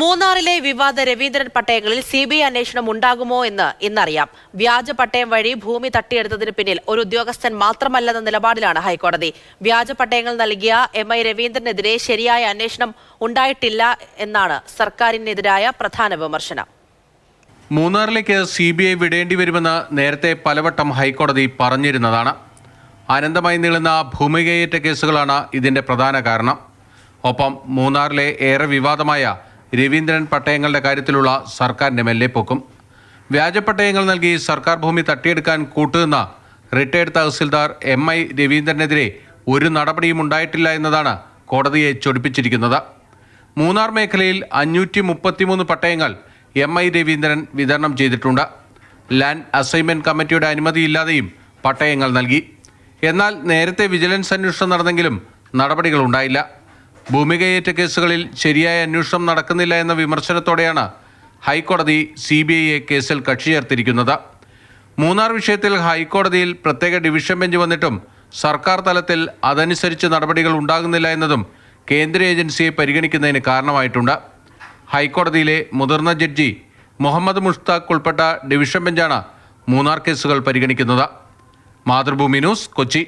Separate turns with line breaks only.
മൂന്നാറിലെ വിവാദ രവീന്ദ്രൻ പട്ടയങ്ങളിൽ സി ബി ഐ അന്വേഷണം ഉണ്ടാകുമോ എന്ന് ഇന്നറിയാം. വ്യാജ പട്ടയം വഴി ഭൂമി തട്ടിയെടുത്തതിന് പിന്നിൽ ഒരു ഉദ്യോഗസ്ഥൻ മാത്രമല്ലെന്ന നിലപാടിലാണ് ഹൈക്കോടതി. വ്യാജ പട്ടയങ്ങൾ നൽകിയ എം ഐ രവീന്ദ്രനെതിരെ ശരിയായ അന്വേഷണം ഉണ്ടായിട്ടില്ല എന്നാണ് സർക്കാരിനെതിരായ പ്രധാന വിമർശനം.
മൂന്നാറിലേക്ക് സി ബി ഐ വിടേണ്ടി വരുമെന്ന് നേരത്തെ പലവട്ടം ഹൈക്കോടതി പറഞ്ഞിരുന്നതാണ്. അനന്തമായി നീളുന്ന ഭൂമി കൈയേറ്റ കേസുകളാണ് ഇതിന്റെ പ്രധാന കാരണം. ഒപ്പം മൂന്നാറിലെ ഏറെ വിവാദമായ രവീന്ദ്രൻ പട്ടയങ്ങളുടെ കാര്യത്തിലുള്ള സർക്കാരിന്റെ മെല്ലെപ്പോക്കും വ്യാജ പട്ടയങ്ങൾ നൽകി സർക്കാർ ഭൂമി തട്ടിയെടുക്കാൻ കൂട്ടുനിന്ന റിട്ടയർഡ് തഹസിൽദാർ എം ഐ രവീന്ദ്രനെതിരെ ഒരു നടപടിയും ഉണ്ടായിട്ടില്ല എന്നതാണ് കോടതിയെ ചൊടിപ്പിച്ചിരിക്കുന്നത്. മൂന്നാർ മേഖലയിൽ അഞ്ഞൂറ്റി മുപ്പത്തിമൂന്ന് പട്ടയങ്ങൾ എം ഐ രവീന്ദ്രൻ വിതരണം ചെയ്തിട്ടുണ്ട്. ലാൻഡ് അസൈൻമെന്റ് കമ്മിറ്റിയുടെ അനുമതിയില്ലാതെയും പട്ടയങ്ങൾ നൽകി. എന്നാൽ നേരത്തെ വിജിലൻസ് അന്വേഷണം നടന്നെങ്കിലും നടപടികൾ ഉണ്ടായില്ല. ഭൂമി കൈയേറ്റ കേസുകളിൽ ശരിയായ അന്വേഷണം നടക്കുന്നില്ല എന്ന വിമർശനത്തോടെയാണ് ഹൈക്കോടതി സി ബി ഐയെ കേസിൽ കക്ഷി ചേർത്തിരിക്കുന്നത്. മൂന്നാർ വിഷയത്തിൽ ഹൈക്കോടതിയിൽ പ്രത്യേക ഡിവിഷൻ ബെഞ്ച് വന്നിട്ടും സർക്കാർ തലത്തിൽ അതനുസരിച്ച് നടപടികൾ ഉണ്ടാകുന്നില്ല എന്നതും കേന്ദ്ര ഏജൻസിയെ പരിഗണിക്കുന്നതിന് കാരണമായിട്ടുണ്ട്. ഹൈക്കോടതിയിലെ മുതിർന്ന ജഡ്ജി മുഹമ്മദ് മുഷ്താഖ് ഉൾപ്പെട്ട ഡിവിഷൻ ബെഞ്ചാണ് മൂന്നാർ കേസുകൾ പരിഗണിക്കുന്നത്. മാതൃഭൂമി ന്യൂസ് കൊച്ചി.